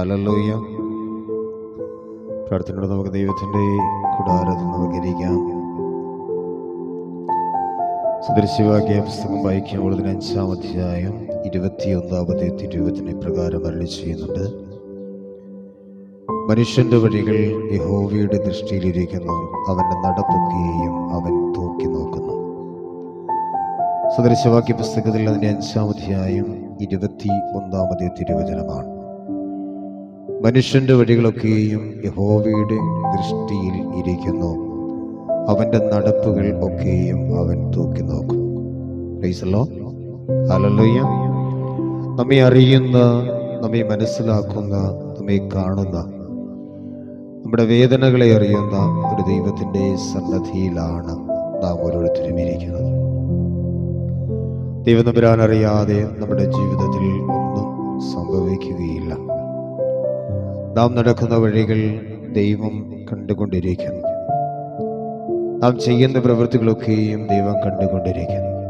ഹലലോയ്യ പ്രാർത്ഥനയോട് നമുക്ക് ദൈവത്തിന്റെ കൂടാരത്തിൽ നമുക്ക് ഇരിക്കാം സദൃശ്യവാക്യ പുസ്തകം വായിക്കുമ്പോൾ അഞ്ചാം അധ്യായം ഇരുപത്തിയൊന്നാമത്തെ തിരുവചന പ്രകാരം അരളി ചെയ്യുന്നുണ്ട്. മനുഷ്യന്റെ വഴികൾ യഹോവയുടെ ദൃഷ്ടിയിലിരിക്കുന്നു അവന്റെ നടപ്പൊക്കെയും അവൻ തൂക്കി നോക്കുന്നു. സദൃശവാക്യ പുസ്തകത്തിൽ അതിന്റെ അഞ്ചാം അധ്യായം ഇരുപത്തി ഒന്നാമത്തെ തിരുവചനമാണ്. മനുഷ്യന്റെ വഴികളൊക്കെയും യഹോവയുടെ ദൃഷ്ടിയിൽ ഇരിക്കുന്നു. അവന്റെ നടപ്പുകൾ ഒക്കെയും അവൻ തൂക്കി നോക്കും. പ്ലീസല്ലോ ഹലലോയ്യ നമ്മെ അറിയുന്ന നമ്മെ മനസ്സിലാക്കുന്ന നമ്മെ കാണുന്ന നമ്മുടെ വേദനകളെ അറിയുന്ന ഒരു ദൈവത്തിന്റെ സന്നദ്ധിയിലാണ് നാം ഓരോരുത്തരും ഇരിക്കുന്നത്. ദൈവം നമ്പരാൻ അറിയാതെ നമ്മുടെ ജീവിതത്തിൽ ഒന്നും സംഭവിക്കുകയില്ല. നാം നടക്കുന്ന വഴികൾ ദൈവം കണ്ടുകൊണ്ടിരിക്കുന്നു. നാം ചെയ്യുന്ന പ്രവൃത്തികളൊക്കെയും ദൈവം കണ്ടുകൊണ്ടിരിക്കുന്നു.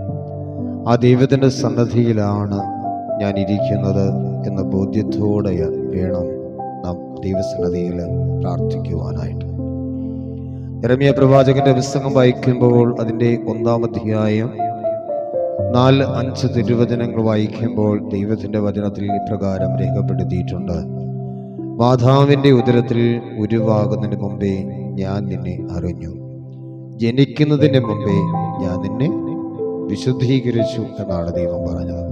ആ ദൈവത്തിന്റെ സന്നദ്ധിയിലാണ് ഞാൻ ഇരിക്കുന്നത് എന്ന ബോധ്യത്തോടെ വേണം നാം ദൈവസന്നദ്ധിയിൽ പ്രാർത്ഥിക്കുവാനായിട്ട്. ഇറമിയ പ്രവാചകന്റെ പുസ്തകം വായിക്കുമ്പോൾ അതിന്റെ ഒന്നാം അധ്യായം നാല് അഞ്ച് തിരുവചനങ്ങൾ വായിക്കുമ്പോൾ ദൈവത്തിന്റെ വചനത്തിൽ ഇപ്രകാരം രേഖപ്പെടുത്തിയിട്ടുണ്ട്. മാതാവിന്റെ ഉദരത്തിൽ ഉരുവാകുന്നതിന് മുമ്പേ ഞാൻ നിന്നെ അറിഞ്ഞു. ജനിക്കുന്നതിന് മുമ്പേ ഞാൻ നിന്നെ വിശുദ്ധീകരിച്ചു എന്നാണ് ദൈവം പറഞ്ഞത്.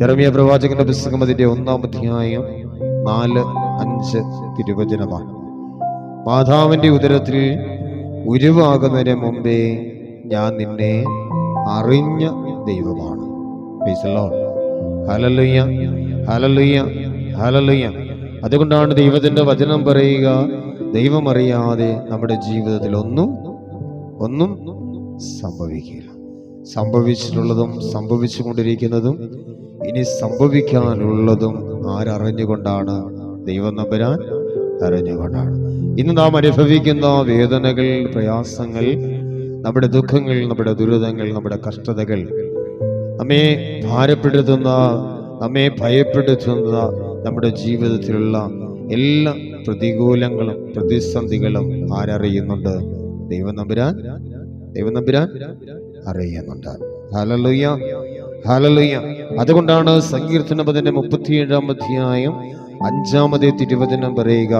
ധർമ്മീയ പ്രവാചകന്റെ പുസ്തകം അതിന്റെ ഒന്നാം അധ്യായം നാല് അഞ്ച് തിരുവചനമാണ്. മാതാവിന്റെ ഉദരത്തിൽ ഉരുവാകുന്നതിന് മുമ്പേ ഞാൻ നിന്നെ അറിഞ്ഞ ദൈവമാണ്. ഹലലുയ്യ ഹലലുയ്യ Lord. അതുകൊണ്ടാണ് ദൈവത്തിന്റെ വചനം പറയുക ദൈവം അറിയാതെ നമ്മുടെ ജീവിതത്തിൽ ഒന്നും ഒന്നും സംഭവിക്കില്ല. സംഭവിച്ചിട്ടുള്ളതും സംഭവിച്ചുകൊണ്ടിരിക്കുന്നതും ഇനി സംഭവിക്കാനുള്ളതും ആരറിഞ്ഞുകൊണ്ടാണ് ദൈവം നമ്പരാൻ അറിഞ്ഞുകൊണ്ടാണ്. ഇന്ന് നാം അനുഭവിക്കുന്ന വേദനകൾ പ്രയാസങ്ങൾ നമ്മുടെ ദുഃഖങ്ങൾ നമ്മുടെ ദുരിതങ്ങൾ നമ്മുടെ കഷ്ടതകൾ നമ്മെ ഭാരപ്പെടുത്തുന്ന നമ്മെ ഭയപ്പെടുത്തുന്ന നമ്മുടെ ജീവിതത്തിലുള്ള എല്ലാ പ്രതികൂലങ്ങളും പ്രതിസന്ധികളും ആരറിയുന്നുണ്ട് ദൈവം നമ്പുരാൻ അറിയുന്നുണ്ട് ഹലലുയ്യ ഹലലുയ്യ അതുകൊണ്ടാണ് സങ്കീർത്തനപതിന്റെ മുപ്പത്തിയേഴാം അധ്യായം അഞ്ചാമതേ തിരുവചനം പറയുക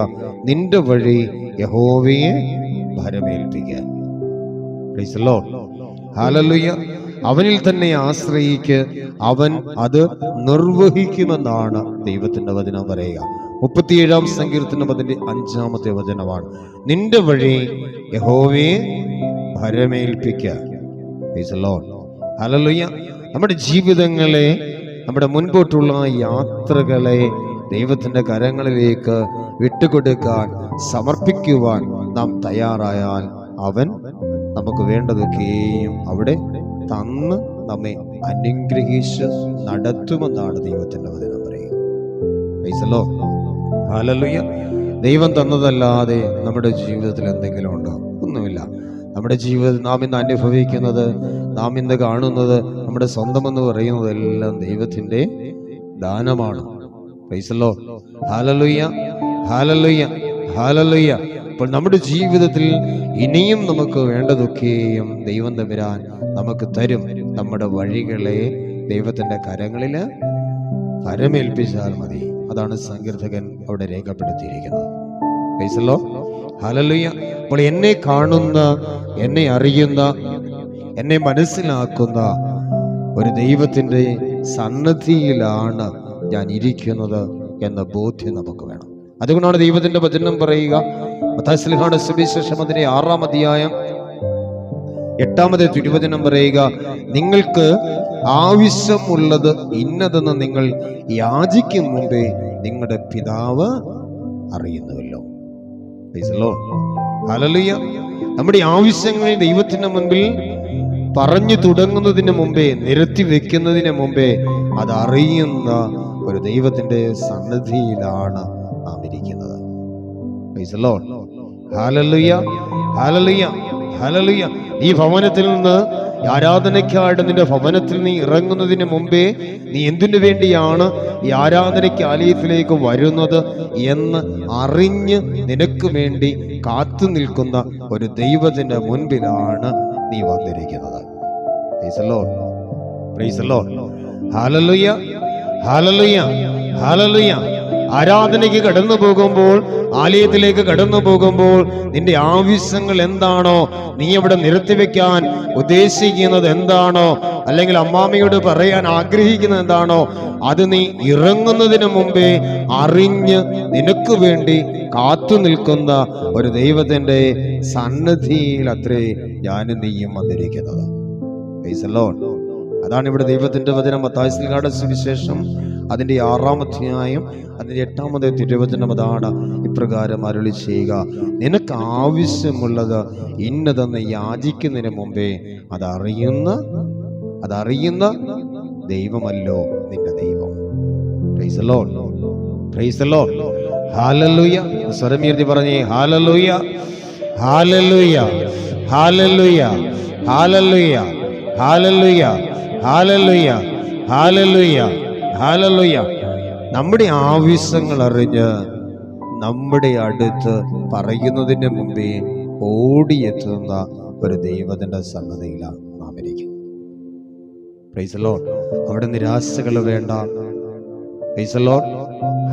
നിന്റെ വഴി യഹോവയെ ഭരമേൽപ്പിക്കുക. Hallelujah. അവനിൽ തന്നെ ആശ്രയിക്ക് അവൻ അത് നിർവഹിക്കുമെന്നാണ് ദൈവത്തിന്റെ വചനം പറയുക മുപ്പത്തിയേഴാം സങ്കീർത്തനം അതിന്റെ അഞ്ചാമത്തെ വചനമാണ് നിന്റെ വഴി യഹോവയെ ഭരമേൽപ്പിക്കുക. Hallelujah. നമ്മുടെ ജീവിതങ്ങളെ നമ്മുടെ മുൻപോട്ടുള്ള യാത്രകളെ ദൈവത്തിന്റെ കരങ്ങളിലേക്ക് വിട്ടുകൊടുക്കാൻ സമർപ്പിക്കുവാൻ നാം തയ്യാറായാൽ അവൻ നമുക്ക് വേണ്ടതൊക്കെയും അവിടെ തന്ന് നമ്മെ അനുഗ്രഹിച്ച് നടത്തുമെന്നാണ് ദൈവത്തിന്റെ വചനം പറയുക. ദൈവം തന്നതല്ലാതെ നമ്മുടെ ജീവിതത്തിൽ എന്തെങ്കിലും ഉണ്ടോ? ഒന്നുമില്ല. നമ്മുടെ ജീവിതത്തിൽ നാം ഇന്ന് അനുഭവിക്കുന്നത് നാം ഇന്ന് കാണുന്നത് നമ്മുടെ സ്വന്തമെന്ന് പറയുന്നത് എല്ലാം ദൈവത്തിന്റെ ദാനമാണ്. പൈസല്ലോ ഹാലലുയ്യ ഹാലലുയ്യ ഹാലലുയ്യ അപ്പോൾ നമ്മുടെ ജീവിതത്തിൽ ഇനിയും നമുക്ക് വേണ്ടതൊക്കെയും ദൈവം തമ്പുരാൻ നമുക്ക് തരും. നമ്മുടെ വഴികളെ ദൈവത്തിന്റെ കരങ്ങളിൽ പരമേൽപ്പിച്ചാൽ മതി. അതാണ് സങ്കീർത്തകൻ അവിടെ രേഖപ്പെടുത്തിയിരിക്കുന്നത്. പൈസല്ലോ ഹലലുയ്യ അപ്പോൾ എന്നെ കാണുന്ന എന്നെ അറിയുന്ന എന്നെ മനസ്സിലാക്കുന്ന ഒരു ദൈവത്തിന്റെ സന്നദ്ധിയിലാണ് ഞാൻ ഇരിക്കുന്നത് എന്ന ബോധ്യം നമുക്ക് വേണം. അതുകൊണ്ടാണ് ദൈവത്തിന്റെ വചനം പറയുക മത്താസ്ലിഹാണ് സുവിശേഷം അതിന്റെ ആറാം അധ്യായം എട്ടാമത്തെ തിരുവചനം പറയുക നിങ്ങൾക്ക് ആവശ്യമുള്ളത് ഇന്നതെന്ന് നിങ്ങൾ യാചിക്കും മുമ്പേ നിങ്ങളുടെ പിതാവ് അറിയുന്നുവല്ലോ. Hallelujah. നമ്മുടെ ആവശ്യങ്ങൾ ദൈവത്തിന്റെ മുൻപിൽ പറഞ്ഞു തുടങ്ങുന്നതിന് മുമ്പേ നിരത്തി വെക്കുന്നതിന് മുമ്പേ അതറിയുന്ന ഒരു ദൈവത്തിന്റെ സന്നിധിയിലാണ് നാം ഇരിക്കുന്നത് Praise Lord. Hallelujah. Hallelujah. Hallelujah. ഈ ഭവനത്തിൽ നിന്ന് ആരാധനയ്ക്കായിട്ട് നിന്റെ ഭവനത്തിൽ നീ ഇറങ്ങുന്നതിന് മുമ്പേ നീ എന്തിനു വേണ്ടിയാണ് ഈ ആരാധനയ്ക്ക് ആലയത്തിലേക്ക് വരുന്നത് എന്ന് അറിഞ്ഞ് നിനക്ക് വേണ്ടി കാത്തു നിൽക്കുന്ന ഒരു ദൈവത്തിന്റെ മുൻപിലാണ് നീ വന്നിരിക്കുന്നത് Praise the Lord. ആരാധനയ്ക്ക് കടന്നു പോകുമ്പോൾ ആലയത്തിലേക്ക് കടന്നു പോകുമ്പോൾ നിന്റെ ആവശ്യങ്ങൾ എന്താണോ നീ അവിടെ നിർത്തിവെക്കാൻ ഉദ്ദേശിക്കുന്നത് എന്താണോ അല്ലെങ്കിൽ അമ്മാമ്മയോട് പറയാൻ ആഗ്രഹിക്കുന്നത് എന്താണോ അത് നീ ഇറങ്ങുന്നതിന് മുമ്പേ അറിഞ്ഞ് നിനക്ക് വേണ്ടി കാത്തു നിൽക്കുന്ന ഒരു ദൈവത്തിന്റെ സന്നദ്ധിയിൽ അത്രേ ഞാൻ നീയും വന്നിരിക്കുന്നത്. അതാണ് ഇവിടെ ദൈവത്തിന്റെ വചനം മത്തായിസ്ലിയുടെ സുവിശേഷം അതിന്റെ ആറാം അധ്യായം അതിന്റെ എട്ടാമത്തെ തിരുവചനം അതാണ് ഇപ്രകാരം അരുളി ചെയ്യുക. നിനക്ക് ആവശ്യമുള്ളത് ഇന്നതെന്ന് യാചിക്കുന്നതിന് മുമ്പേ അതറിയുന്ന അതറിയുന്ന ദൈവമല്ലോ നിന്റെ ദൈവം. Hallelujah. സ്വരമീർത്തി പറഞ്ഞേ. Hallelujah hallelujah hallelujah hallelujah hallelujah hallelujah hallelujah hallelujah നമ്മുടെ ആവശ്യങ്ങൾ അറിഞ്ഞ് നമ്മുടെ അടുത്ത് പറയുന്നതിന് മുമ്പേ ഓടിയെത്തുന്ന ഒരു ദൈവത്തിന്റെ സന്നദ്ധയിലാണ് നാം ഇരിക്കുന്നത് പ്രൈസ് ലോഡ് അവിടെ നിരാശകൾ വേണ്ട. പ്രൈസ് ലോഡ്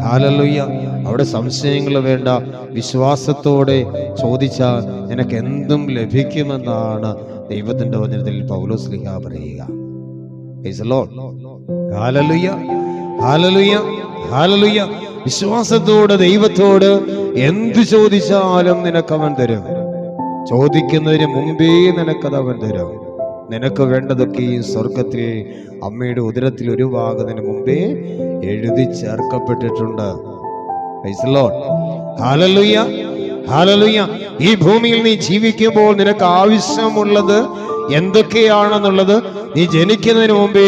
ഹാലലുയ്യ അവിടെ സംശയങ്ങൾ വേണ്ട. വിശ്വാസത്തോടെ ചോദിച്ചാൽ നിനക്ക് എന്തും ലഭിക്കുമെന്നാണ് ദൈവത്തിന്റെ വചനത്തിൽ പൗലോസ്ലിഹ പറയുക. പ്രൈസ് വിശ്വാസത്തോടെ ദൈവത്തോട് എന്തു ചോദിച്ചാലും നിനക്ക് അവൻ തരും. ചോദിക്കുന്നതിന് മുമ്പേ നിനക്കത് അവൻ തരും. നിനക്ക് വേണ്ടതൊക്കെ ഈ സ്വർഗത്തിൽ അമ്മയുടെ ഉദരത്തിൽ ഒരു ഭാഗത്തിന് മുമ്പേ എഴുതി ചേർക്കപ്പെട്ടിട്ടുണ്ട്. ഈ ഭൂമിയിൽ നീ ജീവിക്കുമ്പോൾ നിനക്ക് ആവശ്യമുള്ളത് എന്തൊക്കെയാണെന്നുള്ളത് നീ ജനിക്കുന്നതിന് മുമ്പേ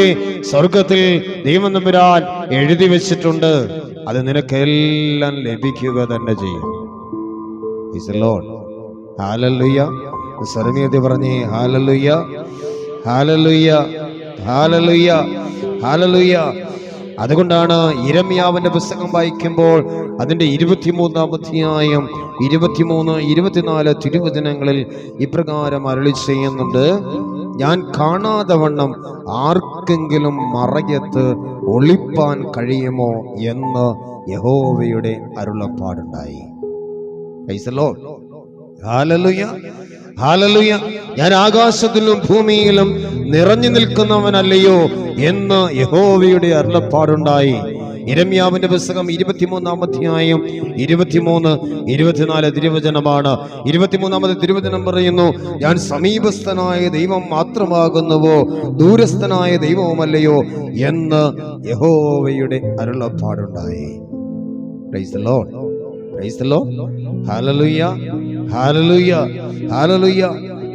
സ്വർഗത്തിൽ ദൈവം തമ്പുരാൻ എഴുതി വെച്ചിട്ടുണ്ട്. അത് നിനക്കെല്ലാം ലഭിക്കുക തന്നെ ചെയ്യും. സ്വരമീയതി പറഞ്ഞേ ഹാലലുയ്യ ഹാലലുയ്യ ഹാലലുയ്യ ഹാലലുയ്യ അതുകൊണ്ടാണ് ഇരമ്യാവിന്റെ പുസ്തകം വായിക്കുമ്പോൾ അതിന്റെ ഇരുപത്തിമൂന്നാം അധ്യായം ഇരുപത്തിമൂന്ന് ഇരുപത്തിനാല് തിരുവചനങ്ങളിൽ ഇപ്രകാരം അരളി ചെയ്യുന്നുണ്ട്. ഞാൻ കാണാതെ വണ്ണം ആർക്കെങ്കിലും മറയത്ത് ഒളിപ്പാൻ കഴിയുമോ എന്ന് യഹോവയുടെ അരുളപ്പാടുണ്ടായി. Praise Hallelujah. ഞാൻ ആകാശത്തിലും ഭൂമിയിലും നിറഞ്ഞു നിൽക്കുന്നവനല്ലയോ എന്ന് യഹോവയുടെ അരുളപ്പാടുണ്ടായി. ഇരമ്യാവിന്റെ പുസ്തകം ഇരുപത്തിമൂന്നാം അധ്യായം ഇരുപത്തിമൂന്ന് ഇരുപത്തിനാല് തിരുവചനമാണ്. ഇരുപത്തിമൂന്നാമത് തിരുവചനം പറയുന്നു ഞാൻ സമീപസ്ഥനായ ദൈവം മാത്രമാകുന്നുവോ ദൂരസ്ഥനായ ദൈവവുമല്ലയോ എന്ന് യഹോവയുടെ അരുളപ്പാടുണ്ടായി. Lord. Praise the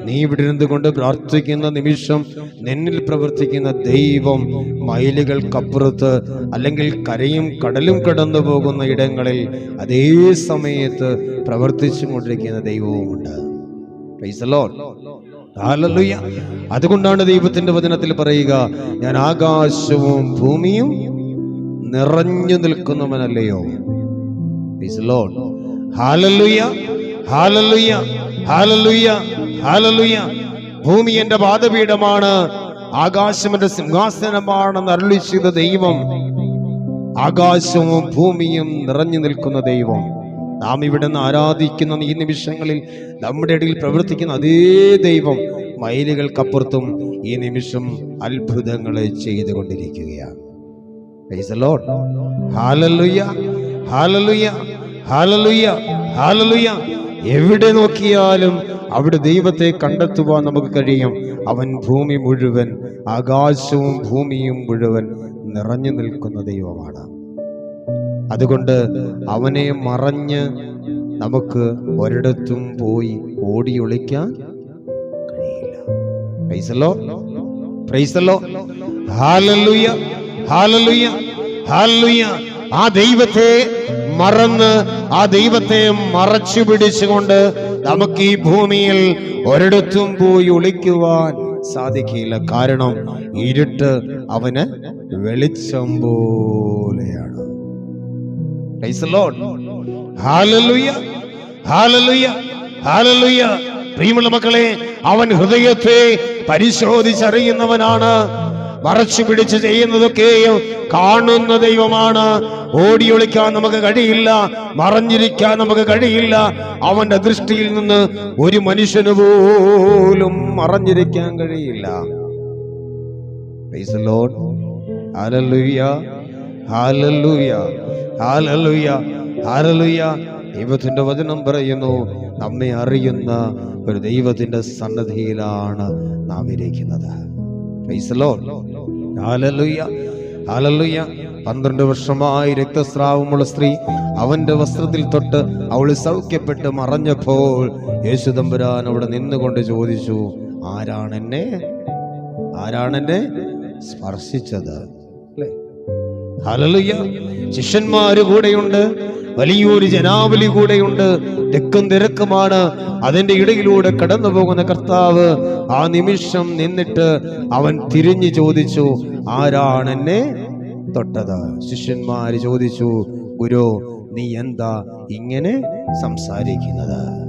നീ ഇവിടെ ഇരുന്ന് കൊണ്ട് പ്രാർത്ഥിക്കുന്ന നിമിഷം നിന്നിൽ പ്രവർത്തിക്കുന്ന ദൈവം മൈലുകൾക്കപ്പുറത്ത് അല്ലെങ്കിൽ കരയും കടലും കടന്നു പോകുന്ന ഇടങ്ങളിൽ അതേ സമയത്ത് പ്രവർത്തിച്ചു കൊണ്ടിരിക്കുന്ന ദൈവവുമുണ്ട്. അതുകൊണ്ടാണ് ദൈവത്തിന്റെ വചനത്തിൽ പറയുക ഞാൻ ആകാശവും ഭൂമിയും നിറഞ്ഞു നിൽക്കുന്നവനല്ലയോ? Praise ഭൂമി എന്റെ പാദപീഠമാണ് ആകാശം എന്റെ സിംഹാസനമാണെന്ന് അരുളി ചെയ്ത ദൈവം. ആകാശവും ഭൂമിയും നിറഞ്ഞു നിൽക്കുന്ന ദൈവം. നാം ഇവിടെ നിന്ന് ആരാധിക്കുന്ന ഈ നിമിഷങ്ങളിൽ നമ്മുടെ ഇടയിൽ പ്രവർത്തിക്കുന്ന അതേ ദൈവം മൈലുകൾക്കപ്പുറത്തും ഈ നിമിഷം അത്ഭുതങ്ങളെ ചെയ്തുകൊണ്ടിരിക്കുകയാണ്. Praise the Lord. Hallelujah. എവിടെ നോക്കിയാലും അവിടെ ദൈവത്തെ കണ്ടെത്തുവാൻ നമുക്ക് കഴിയും. അവൻ ഭൂമി മുഴുവൻ ആകാശവും ഭൂമിയും മുഴുവൻ നിറഞ്ഞു നിൽക്കുന്ന ദൈവമാണ്. അതുകൊണ്ട് അവനെ മറഞ്ഞ് നമുക്ക് ഒരിടത്തും പോയി ഓടി ഒളിക്കാൻ കഴിയില്ല. ആ ദൈവത്തെ മറന്ന് ആ ദൈവത്തെ മറച്ചു പിടിച്ചുകൊണ്ട് നമുക്ക് ഈ ഭൂമിയിൽ ഒരിടത്തും പോയി ഒളിക്കുവാൻ സാധിക്കില്ല. കാരണം ഇരുട്ട് അവന് വെളിച്ചം പോലെയാണ്. പ്രിയമുള്ള മക്കളെ അവൻ ഹൃദയത്തെ പരിശോധിച്ചറിയുന്നവനാണ്. മറച്ചു പിടിച്ച് ചെയ്യുന്നതൊക്കെയും കാണുന്ന ദൈവമാണ്. ഓടി ഒളിക്കാൻ നമുക്ക് കഴിയില്ല മറഞ്ഞിരിക്കാൻ നമുക്ക് കഴിയില്ല. അവന്റെ ദൃഷ്ടിയിൽ നിന്ന് ഒരു മനുഷ്യന് പോലും മറഞ്ഞിരിക്കാൻ കഴിയില്ല. ദൈവത്തിന്റെ വചനം പറയുന്നു നമ്മെ അറിയുന്ന ഒരു ദൈവത്തിന്റെ സന്നദ്ധിയിലാണ് നാം ഇരിക്കുന്നത്. പന്ത്രണ്ട് വർഷമായി രക്തസ്രാവമുള്ള സ്ത്രീ അവന്റെ വസ്ത്രത്തിൽ തൊട്ട് അവൾ സൗഖ്യപ്പെട്ട് മറഞ്ഞപ്പോൾ യേശുദമ്പുരാൻ അവിടെ നിന്നുകൊണ്ട് ചോദിച്ചു ആരാണെന്നെ ആരാണെന്നെ സ്പർശിച്ചത്? ശിഷ്യന്മാര് കൂടെയുണ്ട്. വലിയൊരു ജനാവലി കൂടെയുണ്ട്. തെക്കും തിരക്കുമാണ്. അതിന്റെ ഇടയിലൂടെ കടന്നു പോകുന്ന കർത്താവ് ആ നിമിഷം നിന്നിട്ട് അവൻ തിരിഞ്ഞു ചോദിച്ചു ആരാണ് എന്നെ തൊട്ടത്? ശിഷ്യന്മാര് ചോദിച്ചു ഗുരു നീ എന്താ ഇങ്ങനെ സംസാരിക്കുന്നത്?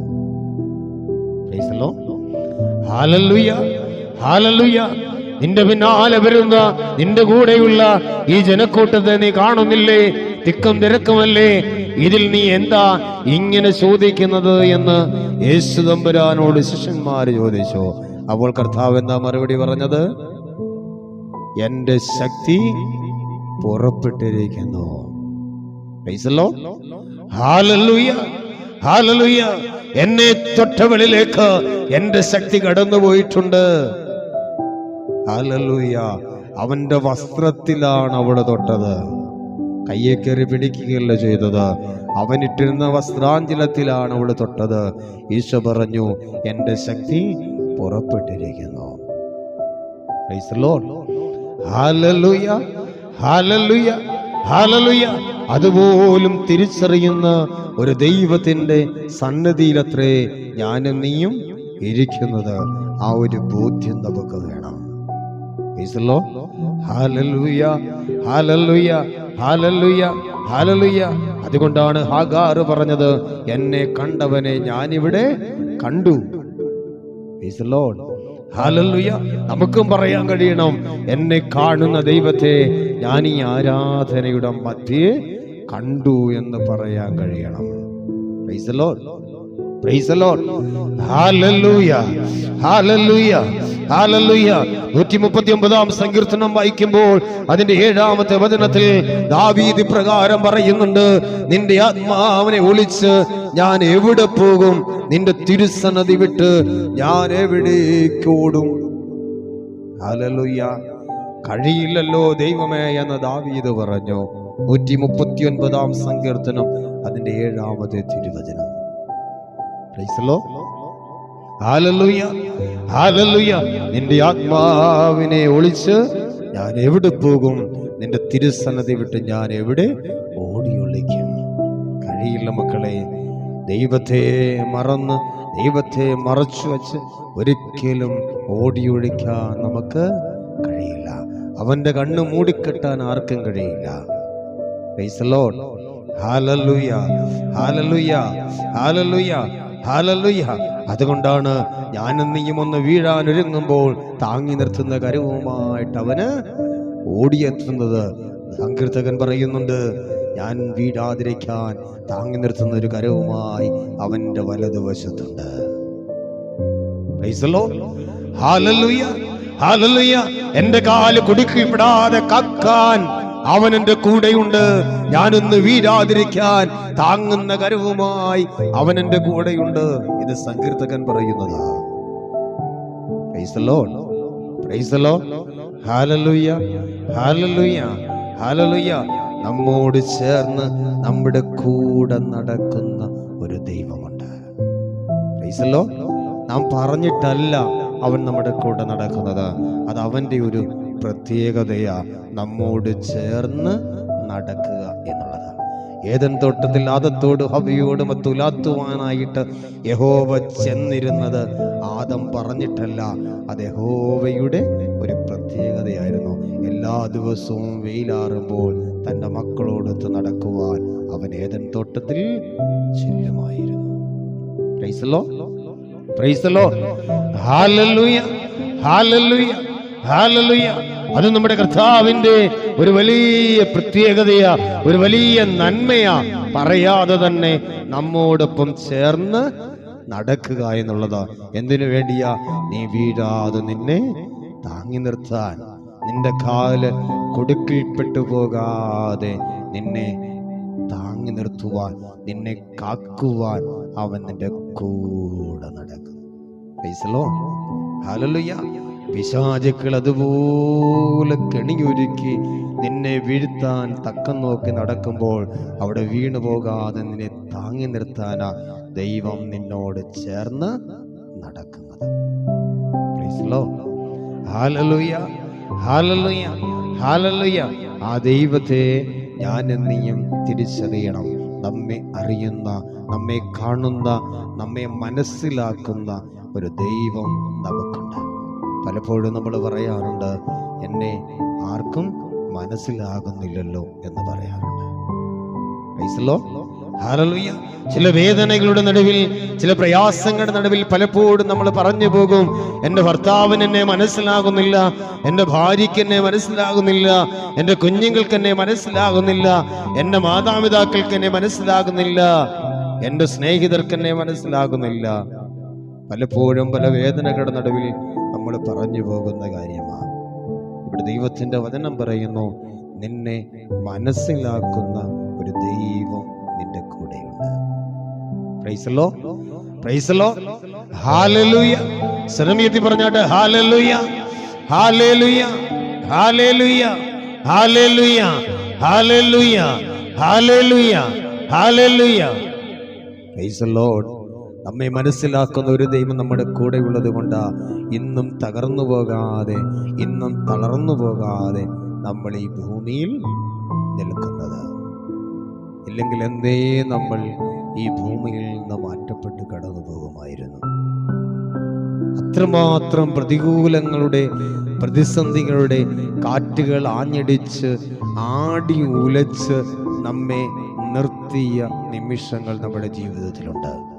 നിന്റെ പിന്നാലെ വരുന്ന നിന്റെ കൂടെയുള്ള ഈ ജനക്കൂട്ടത്തെ നീ കാണുന്നില്ലേ? തിക്കും തിരക്കുമല്ലേ? ഇതിൽ നീ എന്താ ഇങ്ങനെ ചോദിക്കുന്നത് എന്ന് യേശു തമ്പുരാനോട് ശിഷ്യന്മാർ ചോദിച്ചു. അപ്പോൾ കർത്താവ് എന്താ മറുപടി പറഞ്ഞത്? എന്റെ ശക്തി പുറപ്പെട്ടിരിക്കുന്നു. എന്നെ തൊട്ടവളിലേക്ക് എന്റെ ശക്തി കടന്നുപോയിട്ടുണ്ട്. പോയിട്ടുണ്ട് അവന്റെ വസ്ത്രത്തിലാണ് അവൾ തൊട്ടത്. കയ്യെ കയറി പിടിക്കുകയല്ല ചെയ്തത്. അവനിട്ടിരുന്ന വസ്ത്രാഞ്ചലത്തിലാണ് അവൾ തൊട്ടത്. ഈശോ പറഞ്ഞു എന്റെ ശക്തി പുറപ്പെട്ടിരിക്കുന്നു. അതുപോലും തിരിച്ചറിയുന്ന ഒരു ദൈവത്തിന്റെ സന്നദ്ധിയിലത്രേ ഞാനും നീയും ഇരിക്കുന്നത്. ആ ഒരു ബോധ്യം നമുക്ക് വേണം. ഹാലലുയ Lord. അതുകൊണ്ടാണ് ഹാഗാറ് പറഞ്ഞത് എന്നെ കണ്ടവനെ ഞാനിവിടെ കണ്ടു. നമുക്കും പറയാൻ കഴിയണം എന്നെ കാണുന്ന ദൈവത്തെ ഞാൻ ഈ ആരാധനയുടെ മധ്യേ കണ്ടു എന്ന് പറയാൻ കഴിയണം. സങ്കീർത്തനം വായിക്കുമ്പോൾ അതിന്റെ ഏഴാമത്തെ വചനത്തിൽ ദാവീദ് പ്രകാരം പറയുന്നുണ്ട് നിന്റെ ആത്മാവിനെ ഒളിച്ച് ഞാൻ എവിടെ പോകും? നിന്റെ തിരുസന്നതി വിട്ട് ഞാൻ എവിടേക്കോടും കഴിയില്ലല്ലോ ദൈവമേ എന്ന് ദാവീദ് പറഞ്ഞു. നൂറ്റി മുപ്പത്തി ഒൻപതാം സങ്കീർത്തനം അതിന്റെ ഏഴാമത്തെ തിരുവചനം. നിന്റെ ആത്മാവിനെ ഒളിച്ച് ഞാൻ എവിടെ പോകും? നിന്റെ തിരുസന്നതി വിട്ട് ഞാൻ എവിടെ ഓടി ഒളിക്കും? കഴിയില്ല മക്കളെ ദൈവത്തെ മറന്ന് ദൈവത്തെ മറച്ചു വച്ച് ഒരിക്കലും ഓടി ഒളിക്കാൻ നമുക്ക് കഴിയില്ല. അവന്റെ കണ്ണ് മൂടിക്കെട്ടാൻ ആർക്കും കഴിയില്ല. ഹാലലുയ ഹാലലുയ ഹാലലുയ Hallelujah. അതുകൊണ്ടാണ് ഞാനും നീയും ഒന്ന് വീഴാൻ ഒരുങ്ങുമ്പോൾ താങ്ങി നിർത്തുന്ന കരവുമായിട്ട് അവന് ഓടിയെത്തുന്നത്. സങ്കീർത്തകൻ പറയുന്നുണ്ട് ഞാൻ വീഴാതിരിക്കാൻ താങ്ങി നിർത്തുന്ന ഒരു കരവുമായി അവന്റെ വലതുവശത്തുണ്ട്. എന്റെ കാൽ കുടുക്കിപ്പെടാതെ കാക്കാൻ അവൻ എന്റെ കൂടെയുണ്ട്. ഞാനൊന്ന് വീരാതിരിക്കാൻ താങ്ങുന്ന കരവുമായി അവൻ എന്റെ കൂടെയുണ്ട്. ഇത് സങ്കീർത്തകൻ പറയുന്നതാണ്. നമ്മോട് ചേർന്ന് നമ്മുടെ കൂടെ നടക്കുന്ന ഒരു ദൈവമുണ്ട്. നാം പറഞ്ഞിട്ടല്ല അവൻ നമ്മുടെ കൂടെ നടക്കുന്നത്. അത് അവന്റെ ഒരു പ്രത്യേകതയാ നമ്മോട് ചേർന്ന് നടക്കുക എന്നുള്ളതാണ് ഏതൻ തോട്ടത്തിൽ ആദത്തോട് ഹവിയോടും തുലാത്തുവാനായിട്ട് യഹോവ ചെന്നിരുന്നത് ആദം പറഞ്ഞിട്ടല്ല. അത് യഹോവയുടെ ഒരു പ്രത്യേകതയായിരുന്നു. എല്ലാ ദിവസവും വെയിലാറുമ്പോൾ തന്റെ മക്കളോടൊത്ത് നടക്കുവാൻ അവൻ ഏതൻ തോട്ടത്തിൽ ചെല്ലുമായിരുന്നു. പ്രൈസലോ പ്രൈസലോ ഹാലലുയ ഹാലലുയ അത് നമ്മുടെ കർത്താവിന്റെ ഒരു വലിയ പ്രത്യേകതയാ ഒരു വലിയ നന്മയാ. പറയാതെ തന്നെ നമ്മോടൊപ്പം ചേർന്ന് നടക്കുക എന്നുള്ളതാ. എന്തിനു വേണ്ടിയാ? നീ വീഴാതെ നിന്നെ താങ്ങി നിർത്താൻ. നിന്റെ കാൽ കൊടുക്കിൽപ്പെട്ടു പോകാതെ നിന്നെ താങ്ങി നിർത്തുവാൻ നിന്നെ കാക്കുവാൻ അവൻ നിന്റെ കൂടെ നടക്കും. പ്രൈസലോ ഹല്ലേലൂയ പിശാചുക്കൾ അതുപോലെ കെണിയൊരുക്കി നിന്നെ വീഴ്ത്താൻ തക്കം നോക്കി നടക്കുമ്പോൾ അവിടെ വീണു പോകാതെ നിന്നെ താങ്ങി നിർത്താനാ ദൈവം നിന്നോട് ചേർന്ന് നടക്കുന്നത്. ആ ദൈവത്തെ ഞാൻ നീയും തിരിച്ചറിയണം. നമ്മെ അറിയുന്ന നമ്മെ കാണുന്ന നമ്മെ മനസ്സിലാക്കുന്ന ഒരു ദൈവം നമുക്കുണ്ട്. പലപ്പോഴും നമ്മൾ പറയാറുണ്ട് എന്നെ ആർക്കും മനസ്സിലാകുന്നില്ലല്ലോ എന്ന് പറയാറുണ്ട്. ചില വേദനകളുടെ നടുവിൽ ചില പ്രയാസങ്ങളുടെ നടുവിൽ പലപ്പോഴും നമ്മൾ പറഞ്ഞു പോകും എന്റെ ഭർത്താവിന് എന്നെ മനസ്സിലാകുന്നില്ല എന്റെ ഭാര്യയ്ക്ക് എന്നെ മനസ്സിലാകുന്നില്ല എന്റെ കുഞ്ഞുങ്ങൾക്ക് എന്നെ മനസ്സിലാകുന്നില്ല എന്റെ മാതാപിതാക്കൾക്ക് എന്നെ മനസ്സിലാകുന്നില്ല എന്റെ സ്നേഹിതർക്ക് എന്നെ മനസ്സിലാകുന്നില്ല. പലപ്പോഴും പല വേദനകളുടെ നടുവിൽ പറഞ്ഞു പോകുന്ന കാര്യമാണ് ഇവിടെ ദൈവത്തിന്റെ വചനം പറയുന്നു നിന്നെ മനസ്സിലാക്കുന്ന ഒരു ദൈവം നിന്റെ കൂടെയുണ്ട്. പ്രൈസലോ പ്രൈസലോ ഹാലലുയ ശ്രമിയത്തി പറഞ്ഞാട്ട് ഹാലലുയ ഹാലലുയ ഹാലലുയ ഹാലലുയ ഹാലലുയ ഹാലലുയ ഹാലലുയ പ്രൈസ് ലോർഡ് നമ്മെ മനസ്സിലാക്കുന്ന ഒരു ദൈവം നമ്മുടെ കൂടെ ഉള്ളത് കൊണ്ടാ. ഇന്നും തകർന്നു പോകാതെ ഇന്നും തളർന്നു പോകാതെ നമ്മൾ ഈ ഭൂമിയിൽ നിൽക്കുന്നത്. ഇല്ലെങ്കിൽ എന്തേ നമ്മൾ ഈ ഭൂമിയിൽ നിന്ന് മാറ്റപ്പെട്ട് കടന്നു പോകുമായിരുന്നു. അത്രമാത്രം പ്രതികൂലങ്ങളുടെ പ്രതിസന്ധികളുടെ കാറ്റുകൾ ആഞ്ഞടിച്ച് ആടി ഉലച്ച് നമ്മെ നിർത്തിയ നിമിഷങ്ങൾ നമ്മുടെ ജീവിതത്തിലുണ്ട്.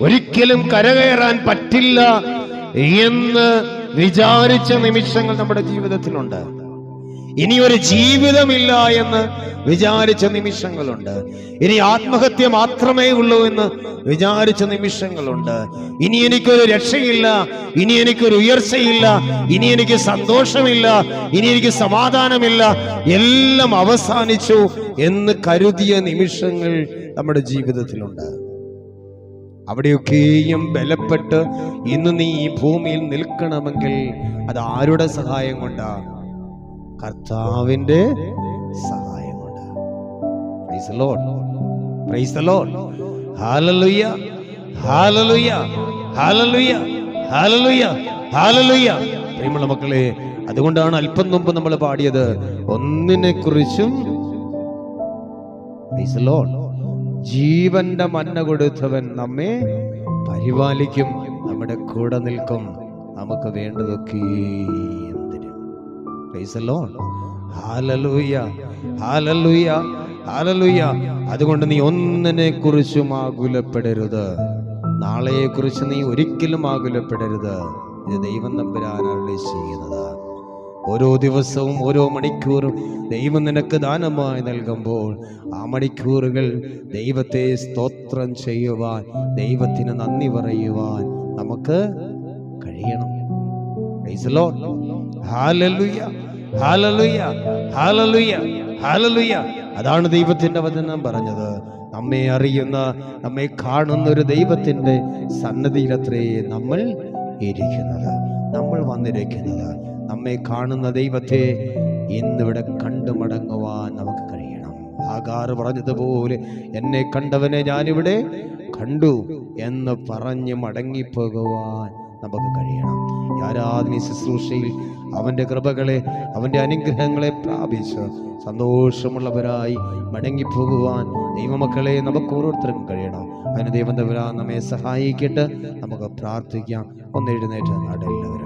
ഒരിക്കലും കരകയറാൻ പറ്റില്ല എന്ന് വിചാരിച്ച നിമിഷങ്ങൾ നമ്മുടെ ജീവിതത്തിലുണ്ട്. ഇനി ഒരു ജീവിതമില്ല എന്ന് വിചാരിച്ച നിമിഷങ്ങളുണ്ട്. ഇനി ആത്മഹത്യ മാത്രമേ ഉള്ളൂ എന്ന് വിചാരിച്ച നിമിഷങ്ങളുണ്ട്. ഇനി എനിക്കൊരു രക്ഷയില്ല ഇനി എനിക്കൊരു ഉയർച്ചയില്ല ഇനി എനിക്ക് സന്തോഷമില്ല ഇനി എനിക്ക് സമാധാനമില്ല എല്ലാം അവസാനിച്ചു എന്ന് കരുതിയ നിമിഷങ്ങൾ നമ്മുടെ ജീവിതത്തിലുണ്ട്. അവിടെയൊക്കെയും ബലപ്പെട്ട് ഇന്ന് നീ ഈ ഭൂമിയിൽ നിൽക്കണമെങ്കിൽ അത് ആരുടെ സഹായം കൊണ്ടാ? കർത്താവിന്റെ സഹായം കൊണ്ട് പ്രൈസ്. പ്രിയമുള്ള മക്കളെ അതുകൊണ്ടാണ് അല്പം മുമ്പ് നമ്മൾ പാടിയത് ഒന്നിനെ കുറിച്ചും ജീവന്റെ മന്ന കൊടുത്തവൻ നമ്മെ പരിപാലിക്കും നമ്മുടെ കൂടെ നിൽക്കും. നമുക്ക് വേണ്ടതൊക്കെയും അതുകൊണ്ട് നീ ഒന്നിനെ കുറിച്ചും ആകുലപ്പെടരുത്. നാളെയെ കുറിച്ച് നീ ഒരിക്കലും ആകുലപ്പെടരുത്. ഇത് ദൈവം നമ്പരാനാണ് ചെയ്യുന്നത്. ഓരോ ദിവസവും ഓരോ മണിക്കൂറും ദൈവം നിനക്ക് ദാനമായി നൽകുമ്പോൾ ആ മണിക്കൂറുകൾ ദൈവത്തെ സ്തോത്രം ചെയ്യുവാൻ ദൈവത്തിന് നന്ദി പറയുവാൻ നമുക്ക് കഴിയണം. അതാണ് ദൈവത്തിന്റെ വചനം പറഞ്ഞത്. നമ്മെ അറിയുന്ന നമ്മെ കാണുന്ന ഒരു ദൈവത്തിന്റെ സന്നദ്ധിയിലത്രേ നമ്മൾ ഇരിക്കുന്നത് നമ്മൾ വന്നിരിക്കുന്നത്. നമ്മെ കാണുന്ന ദൈവത്തെ ഇന്നിവിടെ കണ്ടു മടങ്ങുവാൻ നമുക്ക് കഴിയണം. ആകാർ പറഞ്ഞതുപോലെ എന്നെ കണ്ടവനെ ഞാനിവിടെ കണ്ടു എന്ന് പറഞ്ഞ് മടങ്ങിപ്പോകുവാൻ നമുക്ക് കഴിയണം. ആരാധന ശുശ്രൂഷയിൽ അവന്റെ കൃപകളെ അവന്റെ അനുഗ്രഹങ്ങളെ പ്രാപിച്ച് സന്തോഷമുള്ളവരായി മടങ്ങിപ്പോകുവാൻ ദൈവമക്കളെ നമുക്ക് ഓരോരുത്തർക്കും കഴിയണം. അതിന് ദൈവം തവരാ നമ്മെ സഹായിക്കട്ടെ. നമുക്ക് പ്രാർത്ഥിക്കാം. ഒന്ന് എഴുന്നേറ്റ് നാടെല്ലാവരും.